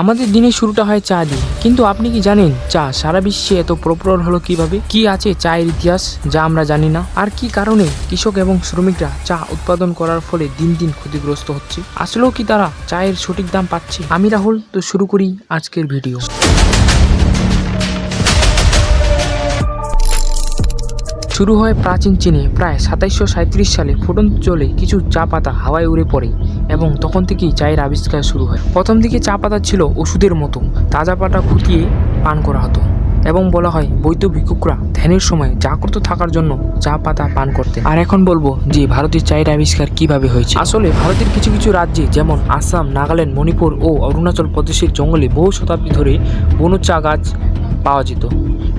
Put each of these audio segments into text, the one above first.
আমাদের দিনের শুরুটা হয় চা দিয়ে কিন্তু আপনি কি জানেন, চা সারা বিশ্বে এত প্রপর হলো কীভাবে? কি আছে চায়ের ইতিহাস যা আমরা জানি না? আর কি কারণে কৃষক এবং শ্রমিকরা চা উৎপাদন করার ফলে দিন দিন ক্ষতিগ্রস্ত হচ্ছে? আসলেও কি তারা চায়ের সঠিক দাম পাচ্ছে? আমি রাহুল, তো শুরু করি আজকের ভিডিও। শুরু হয় প্রাচীন চীনে। প্রায় সাতাইশশো সাঁত্রিশ সালে ফুটন্ত জলে কিছু চা পাতা হাওয়ায় উড়ে পড়ে এবং তখন থেকেই চায়ের আবিষ্কার শুরু হয়। প্রথম দিকে চা পাতা ছিল ওষুধের মতো, তাজা পাতা ফুটিয়ে পান করা হতো এবং বলা হয় বৈদ্য ভিক্ষুকরা ধ্যানের সময় জাগ্রত থাকার জন্য চা পাতা পান করতে আর এখন বলব যে ভারতের চায়ের আবিষ্কার কীভাবে হয়েছে? আসলে ভারতের কিছু কিছু রাজ্যে যেমন আসাম, নাগাল্যান্ড, মণিপুর ও অরুণাচল প্রদেশের জঙ্গলে বহু শতাব্দী ধরে বনো চা গাছ পাওয়া যেত।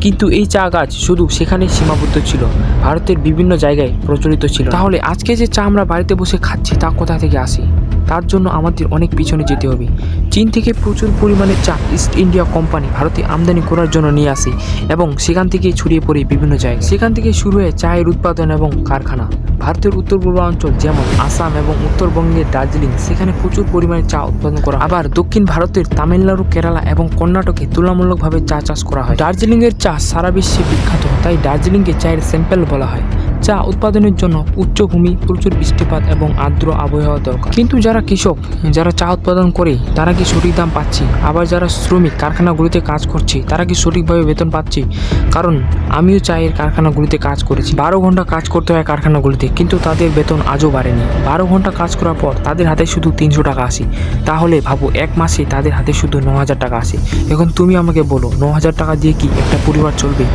কিন্তু এই চা গাছ শুধু সেখানে সীমাবদ্ধ ছিল। ভারতের বিভিন্ন জায়গায় প্রচলিত ছিল। তাহলে আজকে যে চা আমরা বাড়িতে বসে খাচ্ছি, তা কোথা থেকে আসে? তার জন্য আমাদের অনেক পিছনে যেতে হবে। চীন থেকে প্রচুর পরিমাণে চা ইস্ট ইন্ডিয়া কোম্পানি ভারতে আমদানি করার জন্য নিয়ে আসে এবং সেখান থেকে ছড়িয়ে পড়ে বিভিন্ন জায়গায়। সেখান থেকে শুরু হয় চায়ের উৎপাদন এবং কারখানা। ভারতের উত্তর পূর্বাঞ্চল যেমন আসাম এবং উত্তরবঙ্গের দার্জিলিং, সেখানে প্রচুর পরিমাণে চা উৎপাদন করা আবার দক্ষিণ ভারতের তামিলনাড়ু, কেরালা এবং কর্ণাটকে তুলনামূলকভাবে চা চাষ করা হয়। দার্জিলিং এর চা সারা বিশ্বে বিখ্যাত, তাই দার্জিলিংকে চায়ের স্যাম্পেল বলা হয়। চা উৎপাদনের জন্য উচ্চভূমি, প্রচুর বৃষ্টিপাত এবং আর্দ্র আবহাওয়া দরকার। কিন্তু যারা কৃষক, যারা চা উৎপাদন করে, তারা কি সঠিক দাম পাচ্ছে? আবার যারা শ্রমিক, কারখানাগুলিতে কাজ করছে, তারা কি সঠিকভাবে বেতন পাচ্ছে? কারণ, আমিও চায়ের কারখানাগুলিতে কাজ করেছি। বারো ঘণ্টা কাজ করতে হয় কারখানাগুলিতে, কিন্তু তাদের বেতন আজও বাড়েনি। বারো ঘণ্টা কাজ করার পর তাদের হাতে শুধু তিনশো টাকা আসে। তাহলে ভাবো, এক মাসে তাদের হাতে শুধু ন হাজার টাকা আসে। এখন তুমি আমাকে বলো ন হাজার টাকা দিয়ে কি একটা পরিবার চলবে?